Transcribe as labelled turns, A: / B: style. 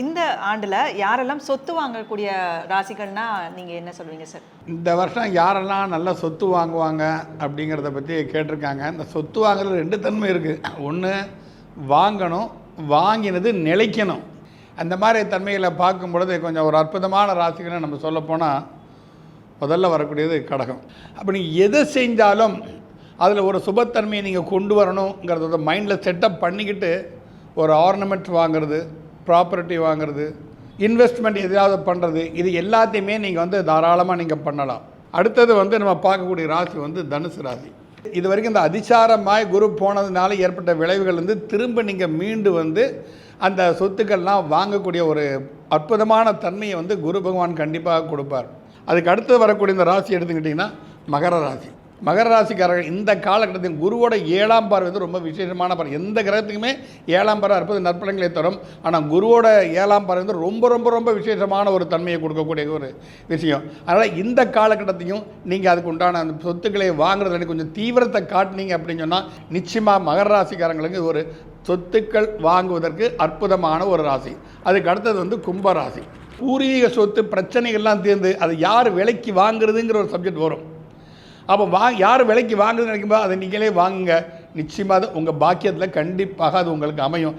A: இந்த ஆண்டுல யாரெல்லாம் சொத்து வாங்கக்கூடிய ராசிகள்னா நீங்க என்ன சொல்வீங்க சார்?
B: இந்த வருஷம் யாரெல்லாம் நல்ல சொத்து வாங்குவாங்க அப்படிங்கிறத பற்றி கேட்டிருக்காங்க. இந்த சொத்து வாங்குறது ரெண்டு தன்மை இருக்குது ஒன்று வாங்கணும் வாங்கினது நிலைக்கணும். அந்த மாதிரி தன்மைகளை பார்க்கும் பொழுது கொஞ்சம் ஒரு அற்புதமான ராசிகள்னு நம்ம சொல்லப்போனால் முதல்ல வரக்கூடியது கடகம். அப்படி நீங்கள் எதை செஞ்சாலும் அதில் ஒரு சுபத்தன்மையை நீங்கள் கொண்டு வரணுங்கிறத மைண்டில் செட்டப் பண்ணிக்கிட்டு ஒரு ஆர்னமெண்ட் வாங்குறது ப்ராப்பர்ட்டி வாங்குறது இன்வெஸ்ட்மெண்ட் எதையாவது பண்ணுறது இது எல்லாத்தையுமே நீங்கள் வந்து தாராளமாக நீங்கள் பண்ணலாம். அடுத்தது வந்து நம்ம பார்க்கக்கூடிய ராசி வந்து தனுசு ராசி. இது வரைக்கும் இந்த அதிசாரமாய் குரு போனதுனால ஏற்பட்ட விளைவுகள் வந்து திரும்ப நீங்கள் மீண்டு வந்து அந்த சொத்துக்கள்லாம் வாங்கக்கூடிய ஒரு அற்புதமான தன்மையை வந்து குரு பகவான் கண்டிப்பாக கொடுப்பார். அதுக்கு அடுத்து வரக்கூடிய இந்த ராசி எடுத்துக்கிட்டிங்கன்னா மகர ராசி. மகர ராசிக்காரர்கள் இந்த காலகட்டத்தில் குருவோட ஏழாம் பார்வை வந்து ரொம்ப விசேஷமான பார்வை. எந்த கிரகத்துக்குமே ஏழாம் பார்வை அற்புத நற்பலன்களை தரும். ஆனால் குருவோட ஏழாம் பார்வை வந்து ரொம்ப ரொம்ப ரொம்ப விசேஷமான ஒரு தன்மையை கொடுக்கக்கூடிய ஒரு விஷயம். அதனால் இந்த காலகட்டத்தையும் நீங்கள் அதுக்கு உண்டான அந்த சொத்துக்களை வாங்குறதுல கொஞ்சம் தீவிரத்தை காட்டினீங்க அப்படின்னு சொன்னால் நிச்சயமாக மகர ராசிக்காரங்களுக்கு ஒரு சொத்துக்கள் வாங்குவதற்கு அற்புதமான ஒரு ராசி. அதுக்கு அடுத்தது வந்து கும்ப ராசி பூர்வீக சொத்து பிரச்சனைகள்லாம் தீர்ந்து அதை யார் விலைக்கு வாங்குறதுங்கிற ஒரு சப்ஜெக்ட் வரும். அப்போ வா யார் விலைக்கு வாங்குறதுன்னு நினைக்கும்போது அதை நீங்களே வாங்குங்க. நிச்சயமாக அது உங்கள் பாக்கியத்தில் கண்டிப்பாக அது உங்களுக்கு அமையும்.